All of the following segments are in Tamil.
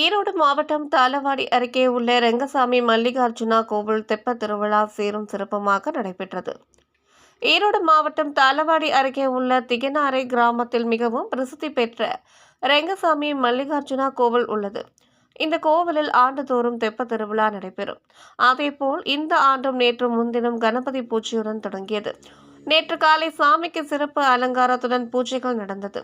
ஈரோடு மாவட்டம் தாளவாடி அருகே உள்ள ரெங்கசாமி மல்லிகார்ஜுனா கோவில் தெப்ப திருவிழா சீரும் சிறப்புமாக நடைபெற்றது. ஈரோடு மாவட்டம் தாளவாடி அருகே உள்ள திகனாரை கிராமத்தில் மிகவும் பிரசித்தி பெற்ற ரெங்கசாமி மல்லிகார்ஜுனா கோவில் உள்ளது. இந்த கோவிலில் ஆண்டுதோறும் தெப்ப திருவிழா நடைபெறும். அதேபோல் இந்த ஆண்டும் நேற்று முன்தினம் கணபதி பூஜையுடன் தொடங்கியது. நேற்று காலை சாமிக்கு சிறப்பு அலங்காரத்துடன் பூஜைகள் நடந்தது.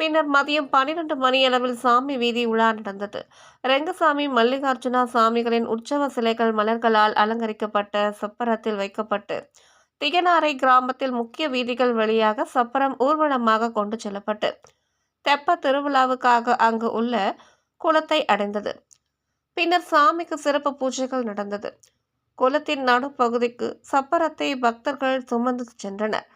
பின்னர் மதியம் பன்னிரண்டு மணியளவில் சாமி வீதி உலா நடந்தது. ரெங்கசாமி மல்லிகார்ஜுனா சாமிகளின் உற்சவ சிலைகள் மலர்களால் அலங்கரிக்கப்பட்ட சப்பரத்தில் வைக்கப்பட்டு திகனாரை கிராமத்தில் முக்கிய வீதிகள் வழியாக சப்பரம் ஊர்வலமாக கொண்டு செல்லப்பட்டு தெப்ப திருவிழாவுக்காக அங்கு உள்ள குளத்தை அடைந்தது. பின்னர் சாமிக்கு சிறப்பு பூஜைகள் நடந்தது. குளத்தின் நடுப்பகுதிக்கு சப்பரத்தை பக்தர்கள் சுமந்து சென்றனர்.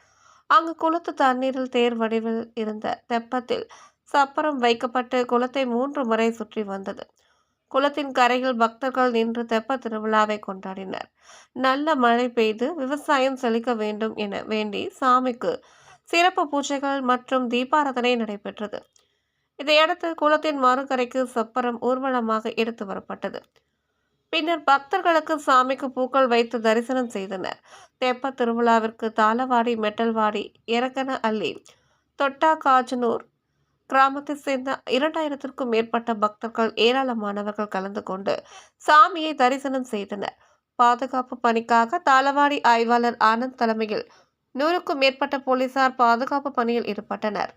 அங்கு குளத்து தண்ணீரில் தேர் வடிவில் இருந்த தெப்பத்தில் சப்பரம் வைக்கப்பட்டு குளத்தை மூன்று முறை சுற்றி வந்தது. குளத்தின் கரையில் பக்தர்கள் நின்று தெப்ப திருவிழாவை கொண்டாடினர். நல்ல மழை பெய்து விவசாயம் செழிக்க வேண்டும் என வேண்டி சாமிக்கு சிறப்பு பூஜைகள் மற்றும் தீபாராதனை நடைபெற்றது. இதையடுத்து குளத்தின் மறுகரைக்கு சப்பரம் ஊர்வலமாக எடுத்து வரப்பட்டது. பின்னர் பக்தர்களுக்கு சாமிக்கு பூக்கள் வைத்து தரிசனம் செய்தனர். தெப்ப திருவிழாவிற்கு தாளவாடி மெட்டல்வாடி இறக்கன அள்ளி தொட்டா காஜனூர் கிராமத்தை சேர்ந்த இரண்டாயிரத்திற்கும் மேற்பட்ட பக்தர்கள் ஏராளமானவர்கள் கலந்து கொண்டு சாமியை தரிசனம் செய்தனர். பாதுகாப்பு பணிக்காக தாளவாடி ஆய்வாளர் ஆனந்த் தலைமையில் நூறுக்கும் மேற்பட்ட போலீசார் பாதுகாப்பு பணியில் ஈடுபட்டனர்.